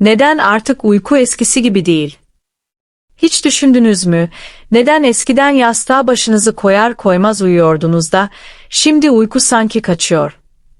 Neden artık uyku eskisi gibi değil? Hiç düşündünüz mü? Neden eskiden yastığa başınızı koyar koymaz uyuyordunuz da, şimdi uyku sanki kaçıyor?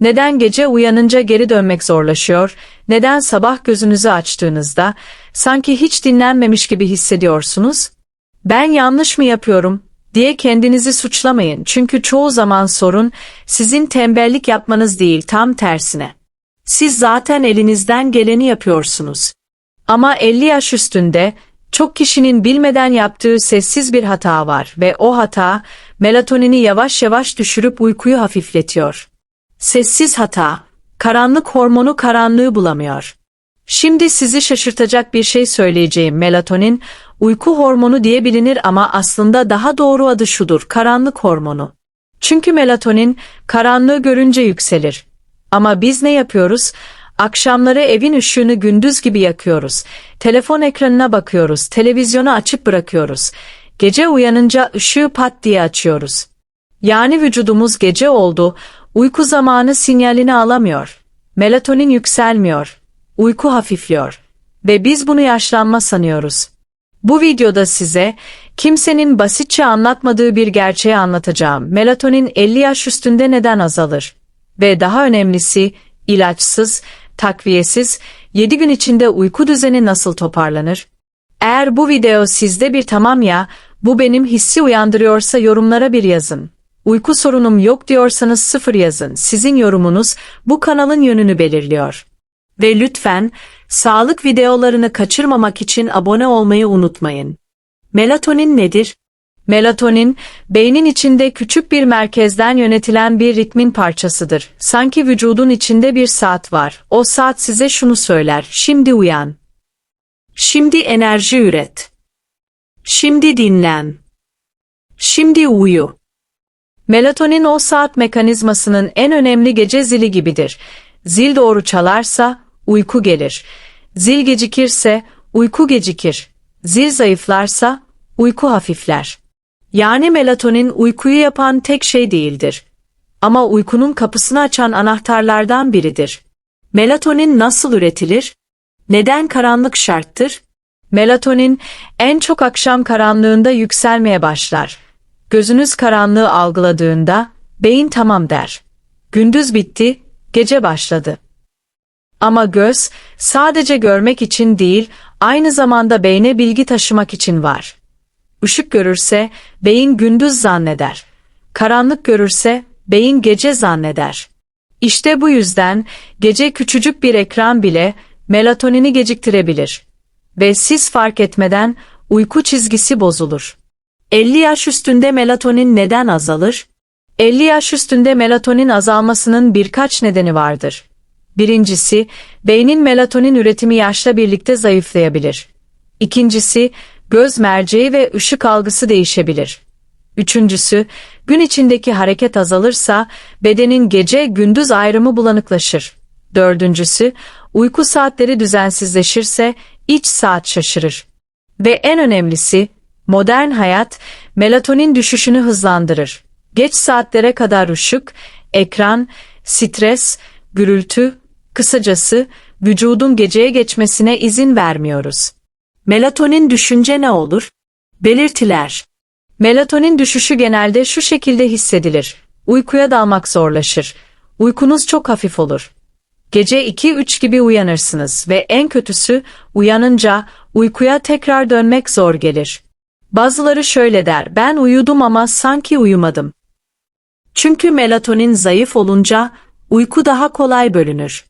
Neden gece uyanınca geri dönmek zorlaşıyor? Neden sabah gözünüzü açtığınızda, sanki hiç dinlenmemiş gibi hissediyorsunuz? Ben yanlış mı yapıyorum? diye kendinizi suçlamayın. Çünkü çoğu zaman sorun sizin tembellik yapmanız değil, tam tersine. Siz zaten elinizden geleni yapıyorsunuz. Ama 50 yaş üstünde çok kişinin bilmeden yaptığı sessiz bir hata var ve o hata melatonini yavaş yavaş düşürüp uykuyu hafifletiyor. Sessiz hata, karanlık hormonu karanlığı bulamıyor. Şimdi sizi şaşırtacak bir şey söyleyeceğim. Melatonin, uyku hormonu diye bilinir ama aslında daha doğru adı şudur, karanlık hormonu. Çünkü melatonin karanlığı görünce yükselir. Ama biz ne yapıyoruz? Akşamları evin ışığını gündüz gibi yakıyoruz. Telefon ekranına bakıyoruz, televizyonu açık bırakıyoruz. Gece uyanınca ışığı pat diye açıyoruz. Yani vücudumuz gece oldu, uyku zamanı sinyalini alamıyor. Melatonin yükselmiyor. Uyku hafifliyor. Ve biz bunu yaşlanma sanıyoruz. Bu videoda size kimsenin basitçe anlatmadığı bir gerçeği anlatacağım. Melatonin 50 yaş üstünde neden azalır? Ve daha önemlisi ilaçsız, takviyesiz 7 gün içinde uyku düzeni nasıl toparlanır? Eğer bu video sizde bir tamam ya, bu benim hissi uyandırıyorsa yorumlara bir yazın. Uyku sorunum yok diyorsanız sıfır yazın. Sizin yorumunuz bu kanalın yönünü belirliyor. Ve lütfen sağlık videolarını kaçırmamak için abone olmayı unutmayın. Melatonin nedir? Melatonin, beynin içinde küçük bir merkezden yönetilen bir ritmin parçasıdır. Sanki vücudun içinde bir saat var. O saat size şunu söyler. Şimdi uyan. Şimdi enerji üret. Şimdi dinlen. Şimdi uyu. Melatonin o saat mekanizmasının en önemli gece zili gibidir. Zil doğru çalarsa uyku gelir. Zil gecikirse uyku gecikir. Zil zayıflarsa uyku hafifler. Yani melatonin uykuyu yapan tek şey değildir. Ama uykunun kapısını açan anahtarlardan biridir. Melatonin nasıl üretilir? Neden karanlık şarttır? Melatonin en çok akşam karanlığında yükselmeye başlar. Gözünüz karanlığı algıladığında beyin tamam der. Gündüz bitti, gece başladı. Ama göz sadece görmek için değil, aynı zamanda beyne bilgi taşımak için var. Işık görürse beyin gündüz zanneder. Karanlık görürse beyin gece zanneder. İşte bu yüzden gece küçücük bir ekran bile melatonini geciktirebilir. Ve siz fark etmeden uyku çizgisi bozulur. 50 yaş üstünde melatonin neden azalır? 50 yaş üstünde melatonin azalmasının birkaç nedeni vardır. Birincisi, beynin melatonin üretimi yaşla birlikte zayıflayabilir. İkincisi, göz merceği ve ışık algısı değişebilir. Üçüncüsü, gün içindeki hareket azalırsa bedenin gece gündüz ayrımı bulanıklaşır. Dördüncüsü, uyku saatleri düzensizleşirse iç saat şaşırır. Ve en önemlisi, modern hayat melatonin düşüşünü hızlandırır. Geç saatlere kadar ışık, ekran, stres, gürültü, kısacası vücudun geceye geçmesine izin vermiyoruz. Melatonin düşünce ne olur? Belirtiler. Melatonin düşüşü genelde şu şekilde hissedilir. Uykuya dalmak zorlaşır. Uykunuz çok hafif olur. Gece 2-3 gibi uyanırsınız ve en kötüsü uyanınca uykuya tekrar dönmek zor gelir. Bazıları şöyle der, ben uyudum ama sanki uyumadım. Çünkü melatonin zayıf olunca uyku daha kolay bölünür.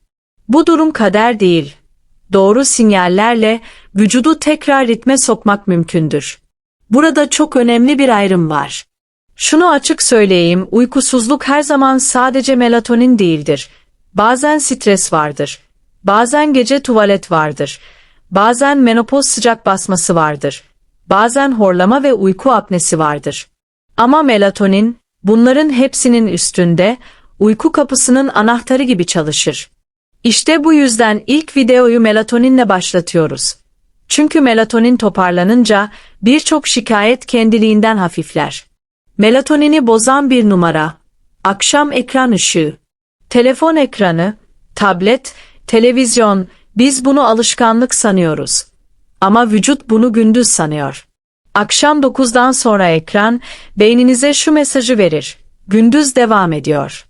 Bu durum kader değil. Doğru sinyallerle vücudu tekrar ritme sokmak mümkündür. Burada çok önemli bir ayrım var. Şunu açık söyleyeyim, uykusuzluk her zaman sadece melatonin değildir. Bazen stres vardır. Bazen gece tuvalet vardır. Bazen menopoz sıcak basması vardır. Bazen horlama ve uyku apnesi vardır. Ama melatonin, bunların hepsinin üstünde, uyku kapısının anahtarı gibi çalışır. İşte bu yüzden ilk videoyu melatoninle başlatıyoruz. Çünkü melatonin toparlanınca birçok şikayet kendiliğinden hafifler. Melatonini bozan bir numara. Akşam ekran ışığı. Telefon ekranı, tablet, televizyon, Biz bunu alışkanlık sanıyoruz. Ama vücut bunu gündüz sanıyor. Akşam 9'dan sonra ekran beyninize şu mesajı verir. Gündüz devam ediyor.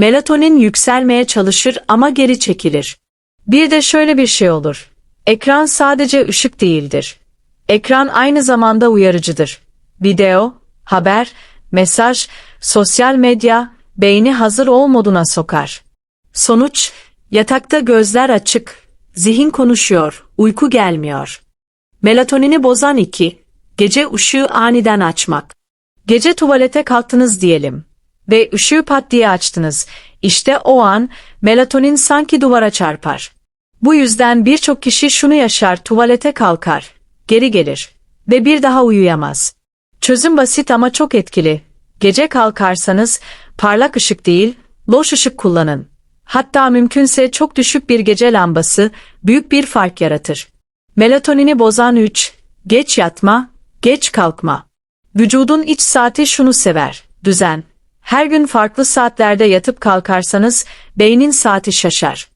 Melatonin yükselmeye çalışır ama geri çekilir. Bir de şöyle bir şey olur. Ekran sadece ışık değildir. Ekran aynı zamanda uyarıcıdır. Video, haber, mesaj, sosyal medya beyni hazır ol sokar. Sonuç, yatakta gözler açık, zihin konuşuyor, uyku gelmiyor. Melatonini bozan 2. Gece ışığı aniden açmak. Gece tuvalete kalktınız diyelim ve ışığı pat diye açtınız. İşte o an melatonin sanki duvara çarpar. Bu yüzden birçok kişi şunu yaşar, tuvalete kalkar, geri gelir ve bir daha uyuyamaz. Çözüm basit ama çok etkili. Gece kalkarsanız parlak ışık değil, loş ışık kullanın. Hatta mümkünse çok düşük bir gece lambası büyük bir fark yaratır. Melatonini bozan 3. Geç yatma, geç kalkma. Vücudun iç saati şunu sever, düzen. Her gün farklı saatlerde yatıp kalkarsanız beynin saati şaşar.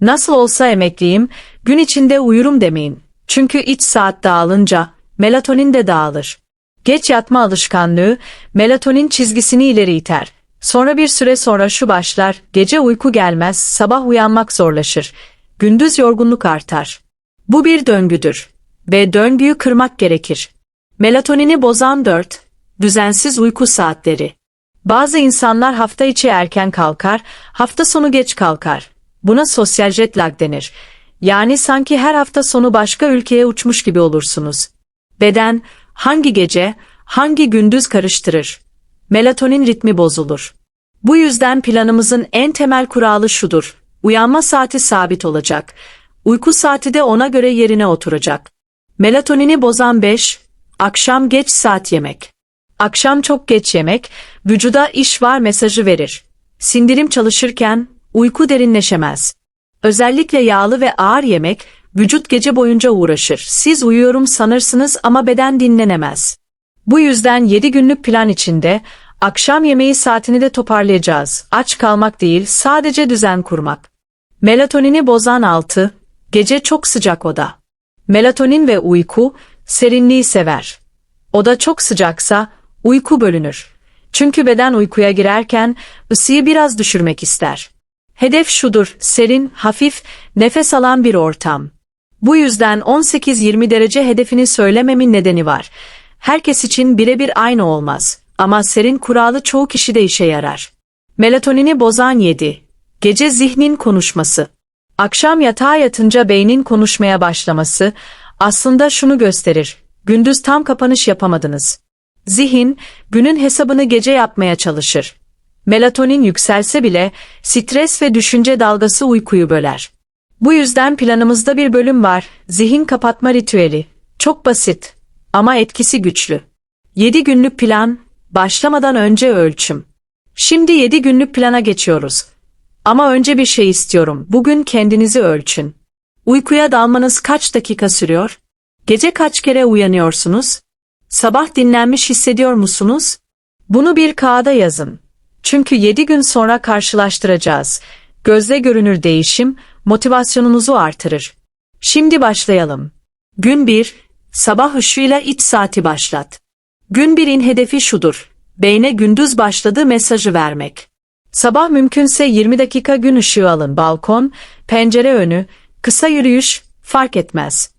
Nasıl olsa emekliyim, gün içinde uyurum demeyin. Çünkü iç saat dağılınca melatonin de dağılır. Geç yatma alışkanlığı melatonin çizgisini ileri iter. Sonra bir süre sonra şu başlar, gece uyku gelmez, sabah uyanmak zorlaşır. Gündüz yorgunluk artar. Bu bir döngüdür ve döngüyü kırmak gerekir. Melatonini bozan 4. Düzensiz uyku saatleri. Bazı insanlar hafta içi erken kalkar, hafta sonu geç kalkar. Buna sosyal jet lag denir. Yani sanki her hafta sonu başka ülkeye uçmuş gibi olursunuz. Beden hangi gece, hangi gündüz karıştırır. Melatonin ritmi bozulur. Bu yüzden planımızın en temel kuralı şudur. Uyanma saati sabit olacak. Uyku saati de ona göre yerine oturacak. Melatonini bozan 5. Akşam geç saat yemek. Akşam çok geç yemek, vücuda iş var mesajı verir. Sindirim çalışırken uyku derinleşemez. Özellikle yağlı ve ağır yemek, vücut gece boyunca uğraşır. Siz uyuyorum sanırsınız ama beden dinlenemez. Bu yüzden 7 günlük plan içinde akşam yemeği saatini de toparlayacağız. Aç kalmak değil, sadece düzen kurmak. Melatonini bozan 6. Gece çok sıcak oda. Melatonin ve uyku serinliği sever. Oda çok sıcaksa uyku bölünür. Çünkü beden uykuya girerken ısıyı biraz düşürmek ister. Hedef şudur, serin, hafif, nefes alan bir ortam. Bu yüzden 18-20 derece hedefini söylememin nedeni var. Herkes için birebir aynı olmaz ama serin kuralı çoğu kişide işe yarar. Melatonini bozan 7. Gece zihnin konuşması. Akşam yatağa yatınca beynin konuşmaya başlaması aslında şunu gösterir. Gündüz tam kapanış yapamadınız. Zihin, günün hesabını gece yapmaya çalışır. Melatonin yükselse bile stres ve düşünce dalgası uykuyu böler. Bu yüzden planımızda bir bölüm var. Zihin kapatma ritüeli. Çok basit ama etkisi güçlü. 7 günlük plan, başlamadan önce ölçüm. Şimdi 7 günlük plana geçiyoruz. Ama önce bir şey istiyorum. Bugün kendinizi ölçün. Uykuya dalmanız kaç dakika sürüyor? Gece kaç kere uyanıyorsunuz? Sabah dinlenmiş hissediyor musunuz? Bunu bir kağıda yazın. Çünkü 7 gün sonra karşılaştıracağız. Gözle görünür değişim motivasyonunuzu artırır. Şimdi başlayalım. Gün 1. Sabah ışığıyla iç saati başlat. Gün 1'in hedefi şudur. Beyne gündüz başladığı mesajı vermek. Sabah mümkünse 20 dakika gün ışığı alın balkon, pencere önü, kısa yürüyüş fark etmez.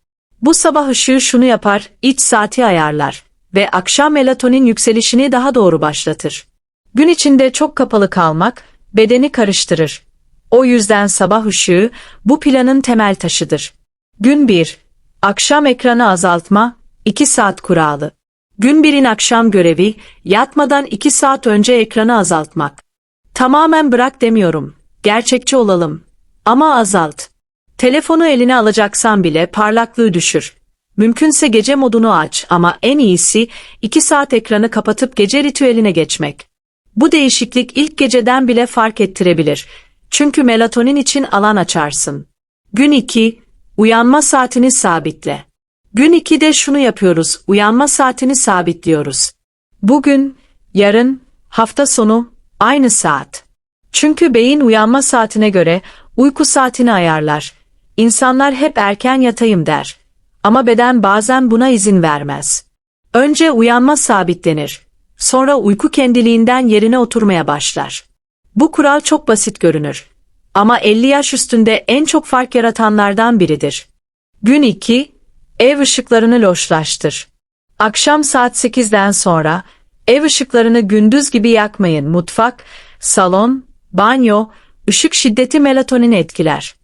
Bu sabah ışığı şunu yapar, iç saati ayarlar ve akşam melatonin yükselişini daha doğru başlatır. Gün içinde çok kapalı kalmak bedeni karıştırır. O yüzden sabah ışığı bu planın temel taşıdır. Gün 1. Akşam ekranı azaltma, 2 saat kuralı. Gün 1'in akşam görevi, yatmadan 2 saat önce ekranı azaltmak. Tamamen bırak demiyorum. Gerçekçi olalım. Ama azalt. Telefonu eline alacaksan bile parlaklığı düşür. Mümkünse gece modunu aç ama en iyisi 2 saat ekranı kapatıp gece ritüeline geçmek. Bu değişiklik ilk geceden bile fark ettirebilir. Çünkü melatonin için alan açarsın. Gün 2. Uyanma saatini sabitle. Gün 2'de şunu yapıyoruz. Uyanma saatini sabitliyoruz. Bugün, yarın, hafta sonu, aynı saat. Çünkü beyin uyanma saatine göre uyku saatini ayarlar. İnsanlar hep erken yatayım der. Ama beden bazen buna izin vermez. Önce uyanma sabitlenir. Sonra uyku kendiliğinden yerine oturmaya başlar. Bu kural çok basit görünür. Ama 50 yaş üstünde en çok fark yaratanlardan biridir. Gün 2, ev ışıklarını loşlaştır. Akşam saat 8'den sonra ev ışıklarını gündüz gibi yakmayın. Mutfak, salon, banyo, ışık şiddeti melatonin etkiler.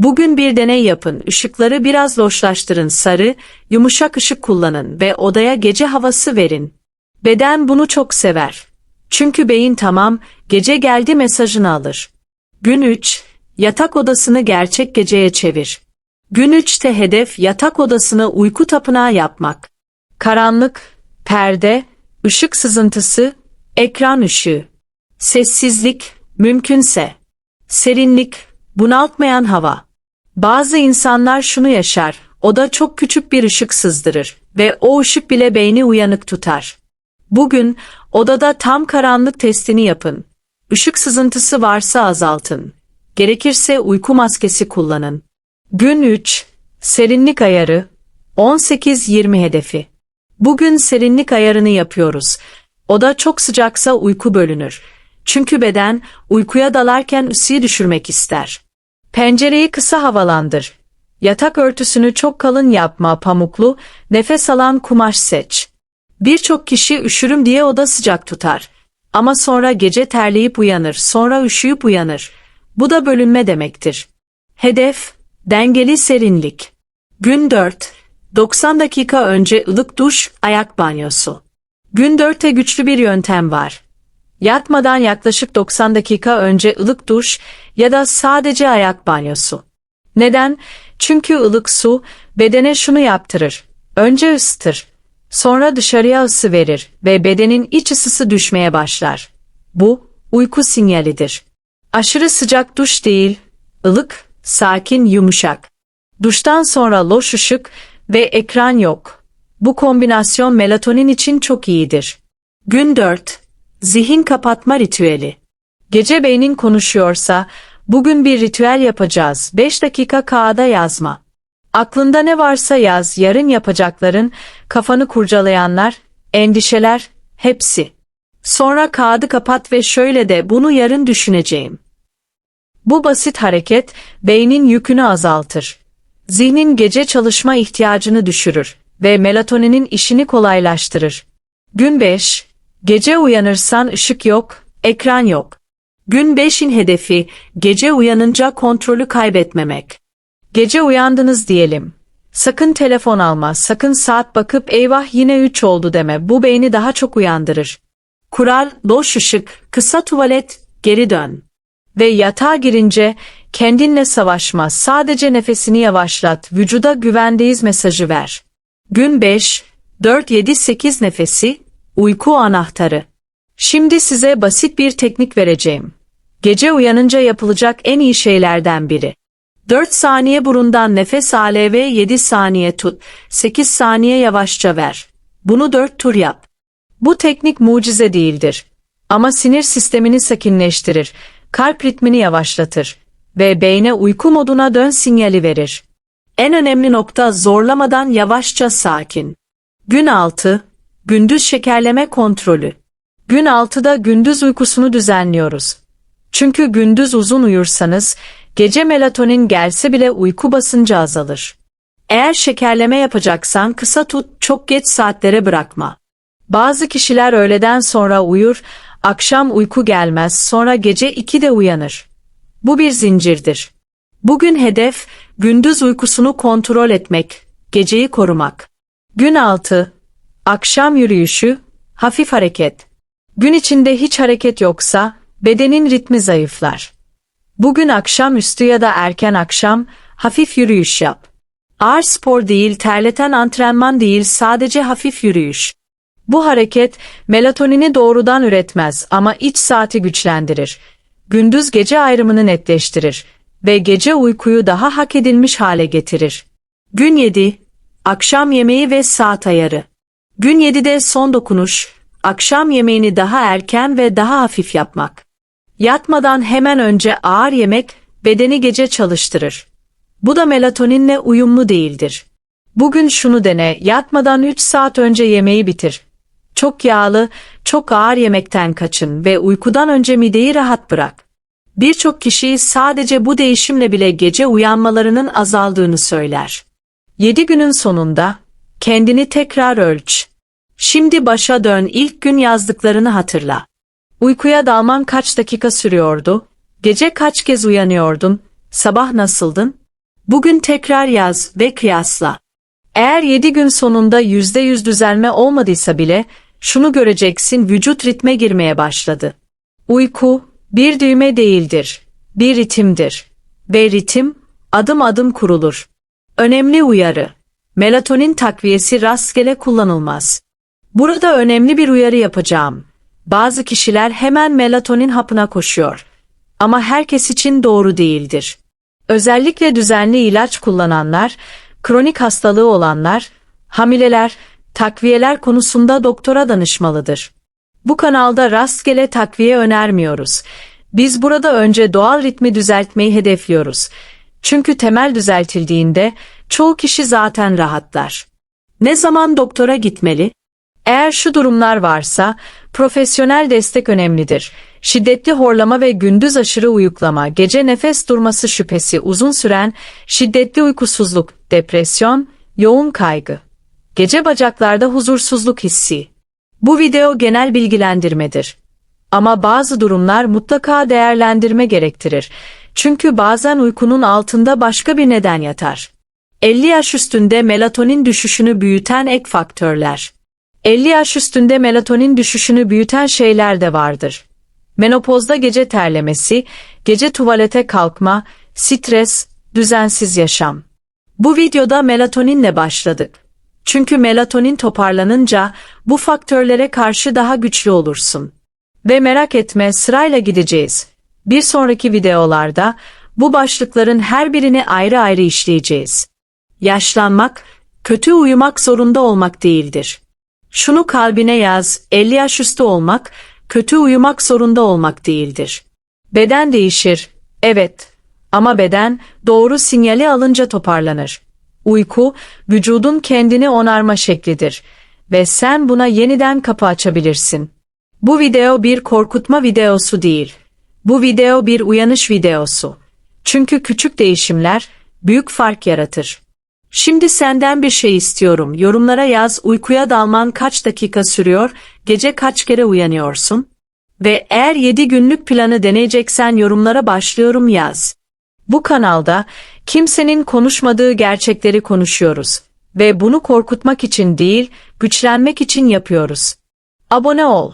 Bugün bir deney yapın. Işıkları biraz loşlaştırın. Sarı, yumuşak ışık kullanın ve odaya gece havası verin. Beden bunu çok sever. Çünkü beyin tamam, gece geldi mesajını alır. Gün 3, yatak odasını gerçek geceye çevir. Gün 3'te hedef yatak odasını uyku tapınağı yapmak. Karanlık, perde, ışık sızıntısı, ekran ışığı. Sessizlik, mümkünse. Serinlik, bunaltmayan hava. Bazı insanlar şunu yaşar, oda çok küçük bir ışık sızdırır ve o ışık bile beyni uyanık tutar. Bugün odada tam karanlık testini yapın. Işık sızıntısı varsa azaltın. Gerekirse uyku maskesi kullanın. Gün 3, serinlik ayarı, 18-20 hedefi. Bugün serinlik ayarını yapıyoruz. Oda çok sıcaksa uyku bölünür. Çünkü beden uykuya dalarken ısıyı düşürmek ister. Pencereyi kısa havalandır. Yatak örtüsünü çok kalın yapma pamuklu, nefes alan kumaş seç. Birçok kişi üşürüm diye oda sıcak tutar. Ama sonra gece terleyip uyanır, sonra üşüyüp uyanır. Bu da bölünme demektir. Hedef, dengeli serinlik. Gün 4, 90 dakika önce ılık duş, ayak banyosu. Gün 4'te güçlü bir yöntem var. Yatmadan yaklaşık 90 dakika önce ılık duş ya da sadece ayak banyosu. Neden? Çünkü ılık su bedene şunu yaptırır. Önce ısıtır. Sonra dışarıya ısı verir ve bedenin iç ısısı düşmeye başlar. Bu uyku sinyalidir. Aşırı sıcak duş değil, ılık, sakin, yumuşak. Duştan sonra loş ışık ve ekran yok. Bu kombinasyon melatonin için çok iyidir. Gün 4. Zihin kapatma ritüeli. Gece beynin konuşuyorsa, bugün bir ritüel yapacağız. 5 dakika kağıda yazma. Aklında ne varsa yaz, yarın yapacakların, kafanı kurcalayanlar, endişeler, hepsi. Sonra kağıdı kapat ve şöyle de bunu yarın düşüneceğim. Bu basit hareket beynin yükünü azaltır. Zihnin gece çalışma ihtiyacını düşürür ve melatoninin işini kolaylaştırır. Gün 5. Gece uyanırsan ışık yok, ekran yok. Gün 5'in hedefi gece uyanınca kontrolü kaybetmemek. Gece uyandınız diyelim. Sakın telefon alma, sakın saat bakıp eyvah yine 3 oldu deme. Bu beyni daha çok uyandırır. Kural, loş ışık, kısa tuvalet, geri dön. Ve yatağa girince kendinle savaşma, sadece nefesini yavaşlat, vücuda güvendeyiz mesajı ver. Gün 5, 4, 7, 8 nefesi, uyku anahtarı. Şimdi size basit bir teknik vereceğim. Gece uyanınca yapılacak en iyi şeylerden biri. 4 saniye burundan nefes al ve 7 saniye tut, 8 saniye yavaşça ver. Bunu 4 tur yap. Bu teknik mucize değildir. Ama sinir sistemini sakinleştirir, kalp ritmini yavaşlatır ve beyne uyku moduna dön sinyali verir. En önemli nokta zorlamadan yavaşça sakin. Gün 6, gündüz şekerleme kontrolü. Gün 6'da gündüz uykusunu düzenliyoruz. Çünkü gündüz uzun uyursanız, gece melatonin gelse bile uyku basıncı azalır. Eğer şekerleme yapacaksan kısa tut, çok geç saatlere bırakma. Bazı kişiler öğleden sonra uyur, akşam uyku gelmez, sonra gece 2'de uyanır. Bu bir zincirdir. Bugün hedef, gündüz uykusunu kontrol etmek, geceyi korumak. Gün 6. Akşam yürüyüşü, hafif hareket. Gün içinde hiç hareket yoksa, bedenin ritmi zayıflar. Bugün akşamüstü ya da erken akşam, hafif yürüyüş yap. Ağır spor değil, terleten antrenman değil, sadece hafif yürüyüş. Bu hareket melatonini doğrudan üretmez ama iç saati güçlendirir. Gündüz gece ayrımını netleştirir ve gece uykuyu daha hak edilmiş hale getirir. Gün 7. Akşam yemeği ve saat ayarı. Gün 7'de son dokunuş, akşam yemeğini daha erken ve daha hafif yapmak. Yatmadan hemen önce ağır yemek bedeni gece çalıştırır. Bu da melatoninle uyumlu değildir. Bugün şunu dene, yatmadan 3 saat önce yemeği bitir. Çok yağlı, çok ağır yemekten kaçın ve uykudan önce mideyi rahat bırak. Birçok kişi sadece bu değişimle bile gece uyanmalarının azaldığını söyler. 7 günün sonunda kendini tekrar ölç. Şimdi başa dön ilk gün yazdıklarını hatırla. Uykuya dalman kaç dakika sürüyordu? Gece kaç kez uyanıyordun? Sabah nasıldın? Bugün tekrar yaz ve kıyasla. Eğer 7 gün sonunda %100 düzelme olmadıysa bile şunu göreceksin vücut ritme girmeye başladı. Uyku bir düğme değildir, bir ritimdir ve ritim adım adım kurulur. Önemli uyarı. Melatonin takviyesi rastgele kullanılmaz. Burada önemli bir uyarı yapacağım. Bazı kişiler hemen melatonin hapına koşuyor. Ama herkes için doğru değildir. Özellikle düzenli ilaç kullananlar, kronik hastalığı olanlar, hamileler, takviyeler konusunda doktora danışmalıdır. Bu kanalda rastgele takviye önermiyoruz. Biz burada önce doğal ritmi düzeltmeyi hedefliyoruz. Çünkü temel düzeltildiğinde çoğu kişi zaten rahatlar. Ne zaman doktora gitmeli? Eğer şu durumlar varsa profesyonel destek önemlidir. Şiddetli horlama ve gündüz aşırı uyuklama, gece nefes durması şüphesi, uzun süren şiddetli uykusuzluk, depresyon, yoğun kaygı. Gece bacaklarda huzursuzluk hissi. Bu video genel bilgilendirmedir. Ama bazı durumlar mutlaka değerlendirme gerektirir. Çünkü bazen uykunun altında başka bir neden yatar. 50 yaş üstünde melatonin düşüşünü büyüten ek faktörler. 50 yaş üstünde melatonin düşüşünü büyüten şeyler de vardır. Menopozda gece terlemesi, gece tuvalete kalkma, stres, düzensiz yaşam. Bu videoda melatoninle başladık. Çünkü melatonin toparlanınca bu faktörlere karşı daha güçlü olursun. Ve merak etme sırayla gideceğiz. Bir sonraki videolarda bu başlıkların her birini ayrı ayrı işleyeceğiz. Yaşlanmak, kötü uyumak zorunda olmak değildir. Şunu kalbine yaz, 50 yaş üstü olmak, kötü uyumak zorunda olmak değildir. Beden değişir, evet. Ama beden doğru sinyali alınca toparlanır. Uyku, vücudun kendini onarma şeklidir ve sen buna yeniden kapı açabilirsin. Bu video bir korkutma videosu değil. Bu video bir uyanış videosu. Çünkü küçük değişimler büyük fark yaratır. Şimdi senden bir şey istiyorum. Yorumlara yaz uykuya dalman kaç dakika sürüyor, gece kaç kere uyanıyorsun? Ve eğer 7 günlük planı deneyeceksen yorumlara başlıyorum yaz. Bu kanalda kimsenin konuşmadığı gerçekleri konuşuyoruz ve bunu korkutmak için değil, güçlenmek için yapıyoruz. Abone ol.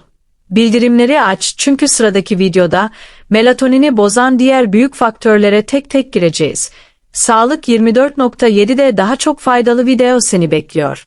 Bildirimleri aç çünkü sıradaki videoda melatonini bozan diğer büyük faktörlere tek tek gireceğiz. Sağlık 24.7'de daha çok faydalı video seni bekliyor.